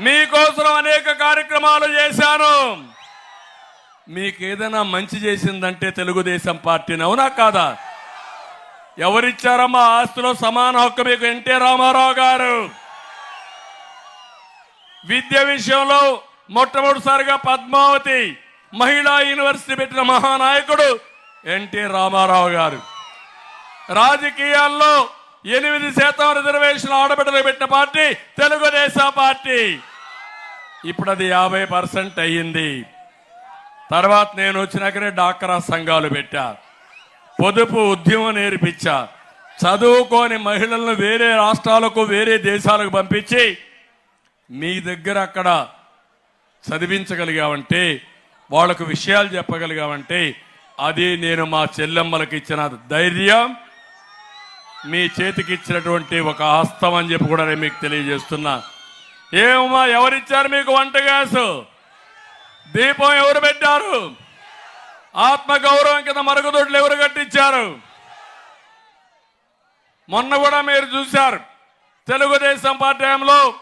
మీకోసం అనేక కార్యక్రమాలు చేశాను. మీకు ఏదైనా మంచి చేసిందంటే తెలుగుదేశం పార్టీని అవునా కాదా? ఎవరిచ్చారమ్మా ఆస్తిలో సమాన హక్కు మీకు ఎన్టీ రామారావు గారు? విద్య విషయంలో మొట్టమొదటిసారిగా పద్మావతి మహిళా యూనివర్సిటీ పెట్టిన మహానాయకుడు ఎన్టీ రామారావు గారు. రాజకీయాల్లో ఎనిమిది శాతం రిజర్వేషన్ ఆడబిడ్డలు పెట్టిన పార్టీ తెలుగుదేశం పార్టీ. ఇప్పుడు అది యాభై పర్సెంట్ అయ్యింది. తర్వాత నేను వచ్చినాకనే డాక్రా సంఘాలు పెట్టా. పొదుపు ఉద్యమం నేర్పించా. చదువుకోని మహిళలను వేరే రాష్ట్రాలకు వేరే దేశాలకు పంపించి మీ దగ్గర అక్కడ చదివించగలిగామంటే వాళ్ళకు విషయాలు చెప్పగలిగామంటే అది నేను మా చెల్లెమ్మలకు ఇచ్చిన ధైర్యం మీ చేతికి ఇచ్చినటువంటి ఒక హస్తం అని చెప్పి కూడా నేను మీకు తెలియజేస్తున్నా. ఏమమ్మా ఎవరిచ్చారు మీకు వంట గ్యాసు? దీపం ఎవరు పెట్టారు? ఆత్మ గౌరవం కింద మరుగుదొడ్లు ఎవరు కట్టించారు? మొన్న కూడా మీరు చూశారు తెలుగుదేశం పార్టీ టైంలో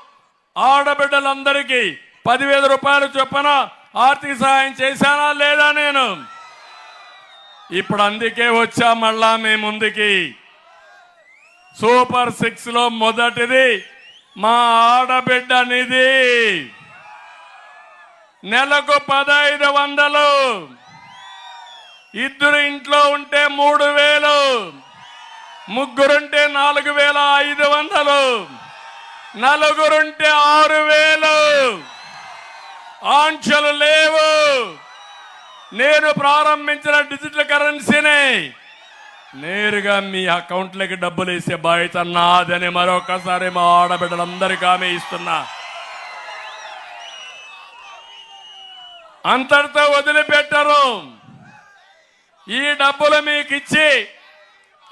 ఆడబిడ్డలందరికీ పదివేల రూపాయలు చొప్పున ఆర్థిక సహాయం చేశానా లేదా నేను? ఇప్పుడు అందుకే వచ్చా మళ్ళా మీ ముందుకి. సూపర్ సిక్స్లో మొదటిది మా ఆడబిడ్డ నిధి. నెలకు పదహైదు వందలు. ఇద్దరు ఇంట్లో ఉంటే మూడు వేలు. ముగ్గురుంటే నాలుగు వేల ఐదు వందలు. నలుగురుంటే ఆరు వేలు. ఆంక్షలు లేవు. నేను ప్రారంభించిన డిజిటల్ కరెన్సీని నేరుగా మీ అకౌంట్లోకి డబ్బులు వేసే బాధ్యత నాదని మరొకసారి మా ఆడబిడ్డలందరికీ ఆమె ఇస్తున్నా. అంతటితో వదిలిపెట్టరు. ఈ డబ్బులు మీకు ఇచ్చి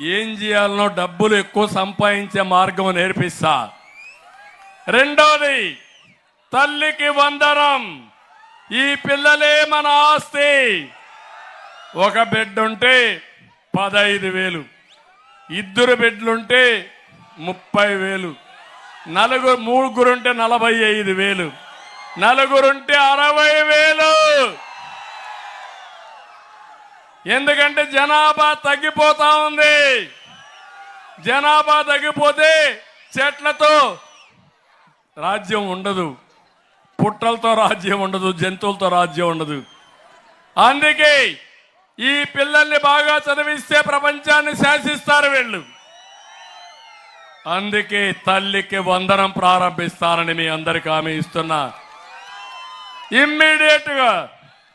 ఏం చేయాలనో డబ్బులు ఎక్కువ సంపాదించే మార్గం నేర్పిస్తా. రెండోది తల్లికి వందనం ఈ పిల్లలే మన ఆస్తి. ఒక బిడ్డ ఉంటే పదహైదు వేలు. ఇద్దరు బిడ్డలుంటే ముప్పై వేలు. నలుగురు ముగ్గురుంటే నలభై ఐదు వేలు. నలుగురుంటే అరవై వేలు. ఎందుకంటే జనాభా తగ్గిపోతా ఉంది. జనాభా తగ్గిపోతే చెట్లతో రాజ్యం ఉండదు. పుట్టలతో రాజ్యం ఉండదు. జంతువులతో రాజ్యం ఉండదు. అందుకే ఈ పిల్లల్ని బాగా చదివిస్తే ప్రపంచాన్ని శాసిస్తారు వీళ్ళు. అందుకే తల్లికి వందనం ప్రారంభిస్తారని మీ అందరికి హామీ ఇస్తున్నా. ఇమ్మీడియట్గా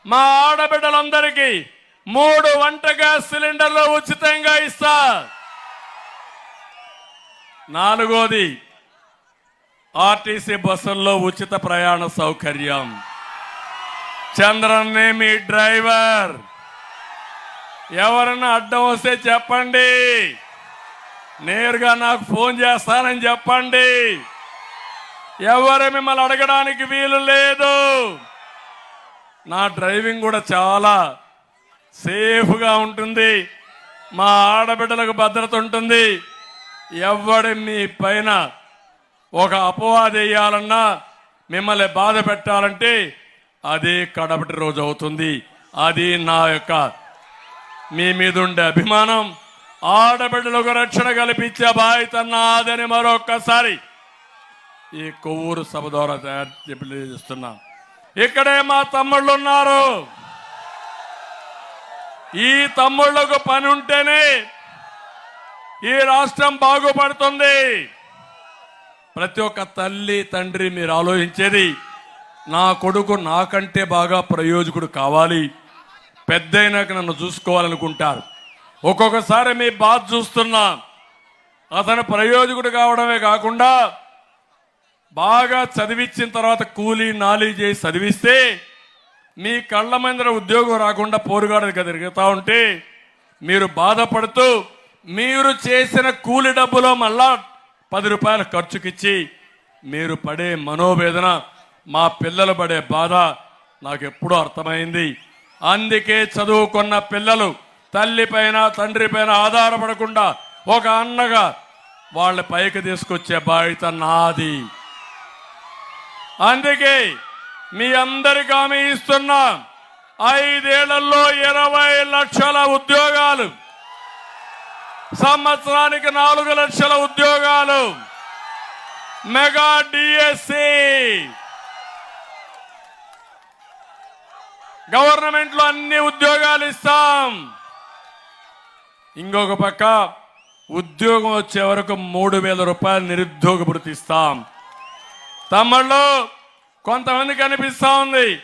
మా ఆడబిడ్డలందరికీ మూడు వంట గ్యాస్ సిలిండర్లు ఉచితంగా ఇస్తా. నాలుగోది ఆర్టీసీ బస్సుల్లో ఉచిత ప్రయాణ సౌకర్యం. చంద్రన్నే మీ డ్రైవర్. ఎవరన్నా అడ్డం వస్తే చెప్పండి. నేరుగా నాకు ఫోన్ చేస్తానని చెప్పండి. ఎవరు మిమ్మల్ని అడగడానికి వీలు లేదు. నా డ్రైవింగ్ కూడా చాలా సేఫ్గా ఉంటుంది. మా ఆడబిడ్డలకు భద్రత ఉంటుంది. ఎవడి మీ పైన ఒక అపవాది వేయాలన్నా మిమ్మల్ని బాధ పెట్టాలంటే అదే కడపటి రోజు అవుతుంది. అది నా యొక్క మీ మీద ఉండే అభిమానం ఆడబిడ్డలకు రక్షణ కల్పించే బాధ్యత నాదని మరొక్కసారి ఈ కొవ్వూరు సభ ద్వారా తయారు ఇక్కడే మా తమ్ముళ్ళు ఉన్నారు ఈ తమ్ముళ్ళకు పని ఉంటేనే ఈ రాష్ట్రం బాగుపడుతుంది. ప్రతి ఒక్క తల్లి తండ్రి మీరు ఆలోచించేది నా కొడుకు నాకంటే బాగా ప్రయోజకుడు కావాలి. పెద్దయినాక నన్ను చూసుకోవాలనుకుంటారు. ఒక్కొక్కసారి మీ బాధ చూస్తున్నా. అతను ప్రయోజకుడు కావడమే కాకుండా బాగా చదివించిన తర్వాత కూలీ నాలీ చేసి చదివిస్తే మీ కళ్ళ మందిర ఉద్యోగం రాకుండా పోరుగాడు తిరుగుతూ ఉంటే మీరు బాధపడుతూ మీరు చేసిన కూలి డబ్బులో మళ్ళా పది రూపాయల ఖర్చుకిచ్చి మీరు పడే మనోవేదన మా పిల్లలు పడే బాధ నాకు ఎప్పుడూ అర్థమైంది. అందుకే చదువుకున్న పిల్లలు తల్లి పైన తండ్రి పైన ఆధారపడకుండా ఒక అన్నగా వాళ్ళ పైకి తీసుకొచ్చే బాధ్యత నాది. అందుకే మీ అందరికి హామీ ఇస్తున్నా. ఐదేళ్ళలో ఇరవై లక్షల ఉద్యోగాలు సంవత్సరానికి నాలుగు లక్షల ఉద్యోగాలు. మెగా డిఎస్సి గవర్నమెంట్లో అన్ని ఉద్యోగాలు ఇస్తాం. ఇంకొక పక్క ఉద్యోగం వచ్చే వరకు మూడు వేల రూపాయలు నిరుద్యోగ భృతి ఇస్తాం. తమ్ముళ్ళు కొంతమంది కనిపిస్తూ ఉంది.